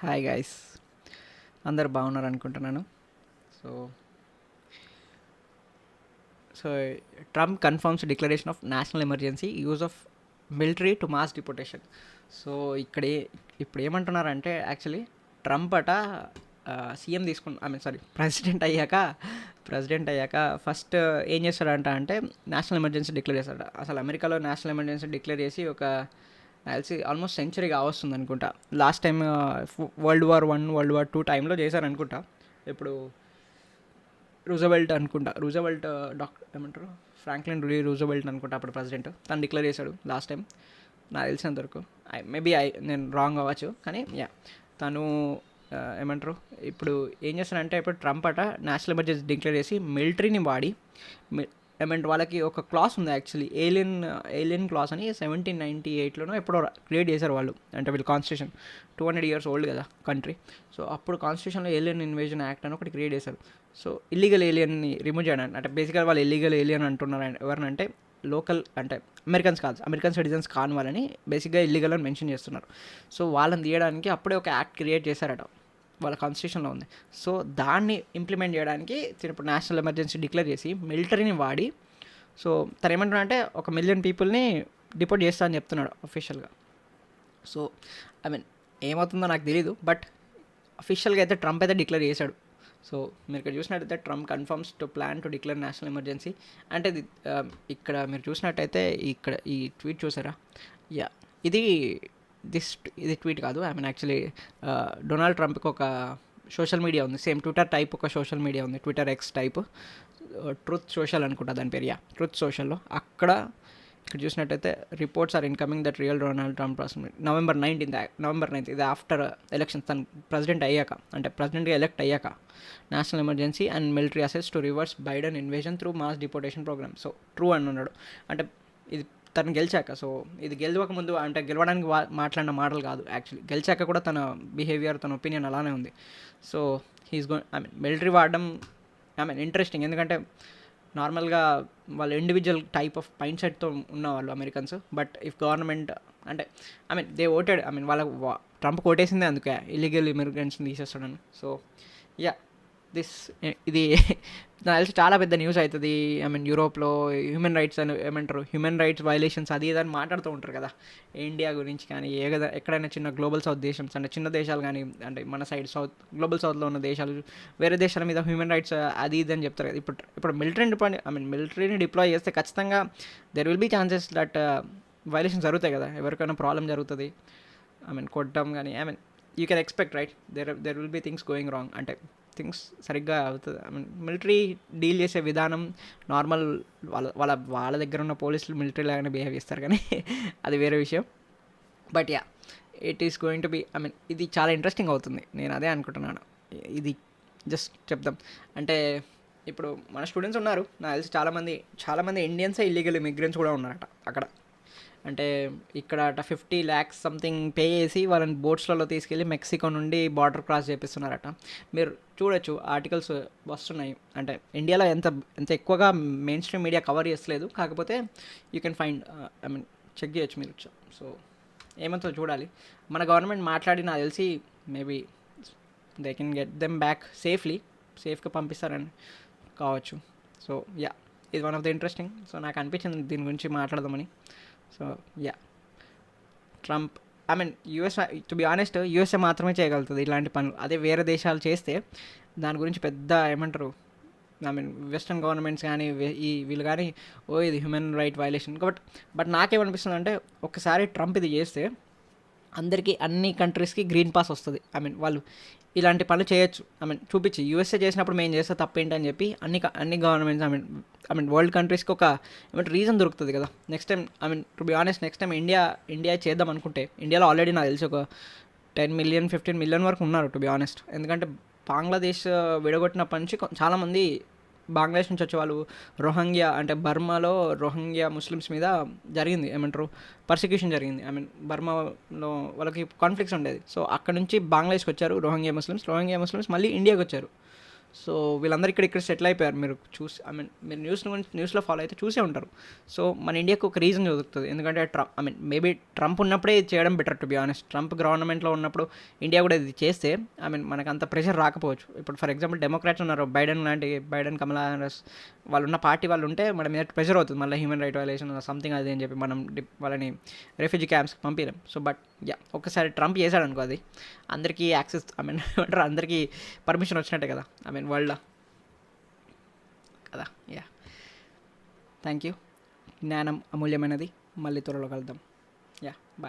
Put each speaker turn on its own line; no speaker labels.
Hi guys. అందరు బాగున్నారు అనుకుంటున్నాను. So so Trump confirms declaration of national emergency use of military to mass deportation so ఇక్కడ ఇప్పుడు ఏమంటున్నారంటే యాక్చువల్లీ ట్రంప్ అట సీఎం తీసుకున్న ఐ మీన్ సారీ ప్రెసిడెంట్ అయ్యాక ప్రెసిడెంట్ అయ్యాక ఫస్ట్ ఏం చేస్తాడంట అంటే నేషనల్ ఎమర్జెన్సీ డిక్లేర్ చేస్తాడు అసలు అమెరికాలో నేషనల్ ఎమర్జెన్సీ డిక్లేర్ చేసి ఒక తెలిసి ఆల్మోస్ట్ సెంచరీ కావస్తుంది అనుకుంటా last time world war one world war two టైంలో చేశారు అనుకుంటా ఇప్పుడు రూజబెల్ట్ అనుకుంటా. రూజబెల్ట్ డాక్టర్ ఏమంటారు? ఫ్రాంక్లిన్ రూలీ రూజబెల్ట్ అనుకుంటా అప్పుడు ప్రెసిడెంట్ తను డిక్లేర్ చేశాడు లాస్ట్ టైం నాకు తెలిసినంత వరకు ఐ మేబీ ఐ నేను రాంగ్ అవ్వచ్చు కానీ యా తను uh, ఏమంటారు? ఇప్పుడు ఏం చేస్తానంటే ఇప్పుడు ట్రంప్ అట నేషనల్ ఎమర్జెన్సీ డిక్లేర్ చేసి మిలిటరీని వాడి ఏమంటే వాళ్ళకి ఒక క్లాస్ ఉంది యాక్చువల్లీ. ఏలియన్ ఏలియన్ క్లాస్ అని సెవెంటీన్ నైంటీ ఎయిట్లోనో ఎప్పుడో క్రియేట్ చేశారు వాళ్ళు. అంటే వీళ్ళు constitution. Two hundred years old కదా కంట్రీ. సో అప్పుడు కాన్స్టిట్యూషన్లో ఏలియన్ ఇన్వేజన్ యాక్ట్ అని ఒకటి క్రియేట్ చేశారు. సో ఇల్లీగల్ ఏలియన్ని రిమూవ్ చేయడానికి అంటే బేసిక్గా వాళ్ళు ఇల్లీగల్ ఏలియన్ అంటున్నారు ఎవరినంటే లోకల్ అంటే అమెరికన్స్ కాదు అమెరికన్ సిటిజన్స్ కాని వాళ్ళని బేసిక్గా ఇల్లీగల్ అని మెన్షన్ చేస్తున్నారు. సో వాళ్ళని తీయడానికి అప్పుడే ఒక యాక్ట్ క్రియేట్ చేశారట. వాళ్ళ కాన్స్టిట్యూషన్లో ఉంది. సో దాన్ని ఇంప్లిమెంట్ చేయడానికి తిను ఇప్పుడు నేషనల్ ఎమర్జెన్సీ డిక్లేర్ చేసి మిలిటరీని వాడి సో తను ఏమంటున్నా అంటే ఒక మిలియన్ పీపుల్ని డిపోర్ట్ చేస్తా అని చెప్తున్నాడు అఫీషియల్గా సో ఐ మీన్ ఏమవుతుందో నాకు తెలియదు బట్ అఫీషియల్గా అయితే ట్రంప్ అయితే డిక్లేర్ చేశాడు. సో మీరు ఇక్కడ చూసినట్టయితే Trump confirms to plan to declare national emergency అంటే ఇక్కడ మీరు చూసినట్టయితే ఇక్కడ ఈ ట్వీట్ చూసారా? యా ఇది దిస్ ఇది ట్వీట్ కాదు ఐ మీన్ యాక్చువల్లీ డొనాల్డ్ ట్రంప్కి ఒక సోషల్ మీడియా ఉంది. సేమ్ ట్విట్టర్ టైప్ ఒక సోషల్ మీడియా ఉంది. Twitter X type. Truth social అనుకుంటా దాని పేరు యా ట్రూత్ సోషల్లో. అక్కడ ఇక్కడ చూసినట్టయితే reports are incoming that real Donald Trump November nineteenth November ninth ఇది ఆఫ్టర్ ఎలక్షన్స్ తను ప్రెసిడెంట్ అయ్యాక అంటే ప్రెసిడెంట్గా ఎలెక్ట్ అయ్యాక national emergency and military assess to reverse Biden invasion through mass deportation program. So true అని ఉన్నాడు అంటే ఇది తను గెలిచాక సో ఇది గెలవక ముందు అంటే గెలవడానికి వా- మాట్లాడిన మాటలు కాదు యాక్చువల్లీ గెలిచాక కూడా తన బిహేవియర్ తన ఒపీనియన్ అలానే ఉంది. So he's go I mean military వాడడం ఐ మీన్ ఇంట్రెస్టింగ్ ఎందుకంటే నార్మల్గా వాళ్ళ ఇండివిజువల్ టైప్ ఆఫ్ మైండ్ సెట్తో ఉన్నవాళ్ళు అమెరికన్స్ బట్ ఇఫ్ గవర్నమెంట్ అంటే I mean they voted I mean వాళ్ళ ట్రంప్ కొట్టేసిందే అందుకే ఇల్లీగల్ ఇమిగ్రెంట్స్ని తీసేస్తాడని. సో యా దిస్ eh, ఇది నాకు తెలిసి చాలా పెద్ద న్యూస్ అవుతుంది ఐ మీన్ యూరోప్లో హ్యూమన్ రైట్స్ అని ఏమంటారు హ్యూమన్ రైట్స్ వైలేషన్స్ అది ఇది అని మాట్లాడుతూ ఉంటారు కదా. ఇండియా గురించి కానీ ఏ కదా ఎక్కడైనా చిన్న గ్లోబల్ సౌత్ దేశం అంటే చిన్న దేశాలు కానీ అంటే మన సైడ్ సౌత్ గ్లోబల్ సౌత్లో ఉన్న దేశాలు వేరే దేశాల మీద హ్యూమన్ రైట్స్ eh, అది ఇది అని చెప్తారు కదా. ఇప్పుడు ఇప్పుడు మిలిటరీని డిప్లాయ్ ఐ మీన్ మిలిటరీని డిప్లాయ్ చేస్తే ఖచ్చితంగా there will be chances that violation జరుగుతాయి కదా. ఎవరికైనా ప్రాబ్లం జరుగుతుంది. ఐ మీన్ కొట్టడం కానీ I mean you can expect right there there will be things going wrong అంటే థింగ్స్ సరిగ్గా అవుతుంది. ఐ మీన్ మిలిటరీ డీల్ చేసే విధానం నార్మల్ వాళ్ళ వాళ్ళ వాళ్ళ దగ్గర ఉన్న పోలీసులు మిలిటరీ లాగానే బిహేవ్ చేస్తారు కానీ అది వేరే విషయం. But yeah it is going to be I mean ఇది చాలా ఇంట్రెస్టింగ్ అవుతుంది. నేను అదే అనుకుంటున్నాను. ఇది జస్ట్ చెప్దాం. అంటే ఇప్పుడు మన స్టూడెంట్స్ ఉన్నారు. నాకు తెలిసి చాలామంది చాలామంది ఇండియన్సే ఇల్లీగల్ ఇమిగ్రెంట్స్ కూడా ఉన్నారట అక్కడ. అంటే ఇక్కడ అట ఫిఫ్టీ ల్యాక్స్ సంథింగ్ పే చేసి వాళ్ళని బోట్స్లలో తీసుకెళ్ళి మెక్సికో నుండి బార్డర్ క్రాస్ చేపిస్తున్నారట. మీరు చూడొచ్చు ఆర్టికల్స్ వస్తున్నాయి. అంటే ఇండియాలో ఎంత ఎంత ఎక్కువగా మెయిన్ స్ట్రీమ్ మీడియా కవర్ చేస్తలేదు. కాకపోతే you can find I mean check చేయొచ్చు మీరు. సో ఏమంతో చూడాలి. మన గవర్నమెంట్ మాట్లాడి నాకు తెలిసి maybe they can get them back safely సేఫ్గా పంపిస్తారని కావచ్చు. సో యా ఇది one of the interesting. So నాకు అనిపించింది దీని గురించి మాట్లాడదామని. So yeah Trump I mean US to be honest USA మాత్రమే చేయగలుగుతుంది ఇలాంటి పనులు. అదే వేరే దేశాలు చేస్తే దాని గురించి పెద్ద ఏమంటారు ఐ మీన్ వెస్ట్రన్ గవర్నమెంట్స్ కానీ ఈ వీళ్ళు కానీ ఓ ఇది human right violation but but నాకేమనిపిస్తుంది అంటే ఒకసారి ట్రంప్ ఇది చేస్తే అందరికీ అన్ని కంట్రీస్కి గ్రీన్ పాస్ వస్తుంది. ఐ మీన్ వాళ్ళు ఇలాంటి పనులు చేయొచ్చు. ఐ మీన్ చూపించి. యూఎస్ఏ చేసినప్పుడు మేము చేస్తే తప్పేంటి అని చెప్పి అన్ని అన్ని governments I mean I mean world కంట్రీస్కి ఒక ఏమంటే రీజన్ దొరుకుతుంది కదా. Next time I mean to be honest next time India India చేద్దాం అనుకుంటే ఇండియాలో ఆల్రెడీ నాకు తెలిసి ఒక టెన్ మిలియన్ ఫిఫ్టీన్ మిలియన్ వరకు ఉన్నారు టు బి ఆనెస్ట్ ఎందుకంటే బంగ్లాదేశ్ విడగొట్టినప్పటి నుంచి చాలామంది బంగ్లాదేశ్ నుంచి వచ్చే వాళ్ళు రోహింగ్యా అంటే బర్మాలో రోహింగ్యా ముస్లిమ్స్ మీద జరిగింది ఏమంటారు పర్సిక్యూషన్ జరిగింది. ఐ మీన్ బర్మాలో వాళ్ళకి కాన్ఫ్లిక్ట్స్ ఉండేది. సో అక్కడ నుంచి బంగ్లాదేశ్కి వచ్చారు రోహింగ్యా ముస్లిమ్స్. రోహింగ్యా ముస్లిమ్స్ మళ్ళీ ఇండియాకి వచ్చారు. సో వీళ్ళందరూ ఇక్కడ ఇక్కడ సెటిల్ అయిపోయారు. మీరు చూసి ఐ మీన్ మీరు న్యూస్ గురించి న్యూస్లో ఫాలో అయితే చూసే ఉంటారు. సో మన ఇండియాకు ఒక రీజన్ చదువుతుంది ఎందుకంటే Trump I mean maybe Trump ఉన్నప్పుడే ఇది చేయడం better to be honest Trump గవర్నమెంట్లో ఉన్నప్పుడు ఇండియా కూడా ఇది చేస్తే ఐ మీన్ మనకు అంత ప్రెషర్ రాకపోవచ్చు. ఇప్పుడు ఫర్ ఎగ్జాంపుల్ డెమోక్రాట్స్ ఉన్నారు. బైడెన్ లాంటి బైడెన్ కమలా హారిస్ వాళ్ళు ఉన్న పార్టీ వాళ్ళు ఉంటే మన మీద ప్రెషర్ అవుతుంది. మళ్ళీ హ్యూమన్ రైట్ వైలేషన్ సంథింగ్ అది అని చెప్పి మనం వాళ్ళని రెఫ్యూజీ క్యాంప్స్కి పంపించాం సో బట్ యా ఒకసారి ట్రంప్ చేశాడు అనుకో అది. అందరికీ యాక్సెస్ ఐ మీన్ అందరికీ పర్మిషన్ వచ్చినట్టే కదా. ఐ మీన్ వరల్డ్ కదా యా థ్యాంక్ యూ జ్ఞానం అమూల్యమైనది. మళ్ళీ త్వరలో కలుద్దాం.